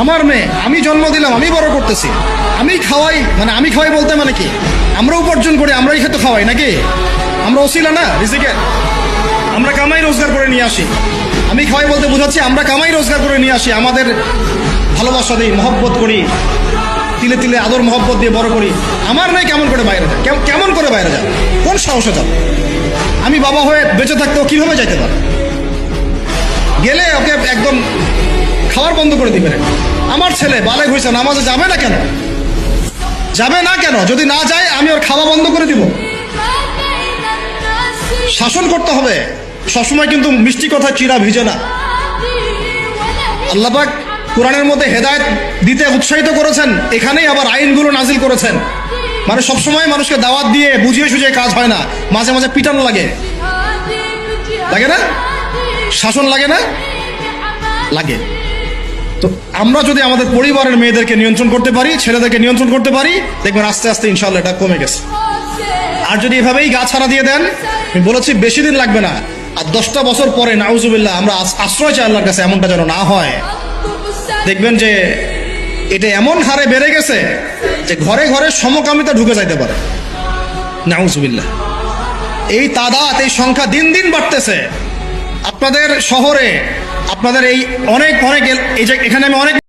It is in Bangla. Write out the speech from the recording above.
আমার মেয়ে, আমি জন্ম দিলাম, আমি বড় করতেছি। আমি খাওয়াই মানে আমি খাওয়াই বলতে মানে কি? আমরা উপার্জন করি, আমরাই খেতে খাওয়াই, নাকি? আমরা ওসিলা না, রিজিকের? আমরা কামাই রোজগার করে নিয়ে আসি। আমি খাওয়াই বলতে বোঝাচ্ছি, আমরা কামাই রোজগার করে নিয়ে আসি, আমাদের ভালোবাসা দিই, মহব্বত করি। তিলে তিলে আদর, মহব্বত দিয়ে বড় করি। আমার মেয়ে কেমন করে বাইরে যায়? কেম- কেমন করে বাইরে যায়? কোন সাহসে যাবে আমি বাবা হয়ে বেঁচে থাকতেও কীভাবে যাইতে পারে? গেলে ওকে একদম খাওয়ার বন্ধ করে দিবে। আমার ছেলে বালেক হয়েছে নামাজে যাবে না কেন? যাবে না কেন? যদি না যায়, আমি ওর খাওয়া বন্ধ করে দিব। শাসন করতে হবে। সবসময় কিন্তু মিষ্টি কথা চিরা ভিজে না। আল্লাপাক কোরআনের মধ্যে হেদায়েত দিতে উৎসাহিত করেছেন। এখানেই আবার আইনগুলো নাজিল করেছেন। মানে সবসময় মানুষকে দাওয়াত দিয়ে বুঝিয়ে সুঝিয়ে কাজ হয় না। মাঝে মাঝে পিটানো লাগে। লাগে না? শাসন লাগে না? লাগে। তো আমরা যদি আমাদের পরিবারের মেয়েদেরকে নিয়ন্ত্রণ করতে পারি, ছেলেদেরকে নিয়ন্ত্রণ করতে পারি, দেখবেন আস্তে আস্তে ইনশাল্লাহ এটা কমে গেছে। আর যদি এভাবেই গা ছাড়া দিয়ে দেন, আমি বলেছি বেশি দিন লাগবে না। আর দশটা বছর পরে, নাউজুবিল্লাহ, আমরা আশ্রয় চাই আল্লাহর কাছে, এমনটা যেন না হয়। দেখবেন যে এটা এমন হারে বেড়ে গেছে যে ঘরে ঘরে সমকামিতা ঢুকে যাইতে পারে। নাউজুবিল্লাহ। এই তাদাত, এই সংখ্যা দিন দিন বাড়তেছে। আপনাদের শহরে আপনাদের এই অনেক অনেক এই যে এখানে আমি অনেক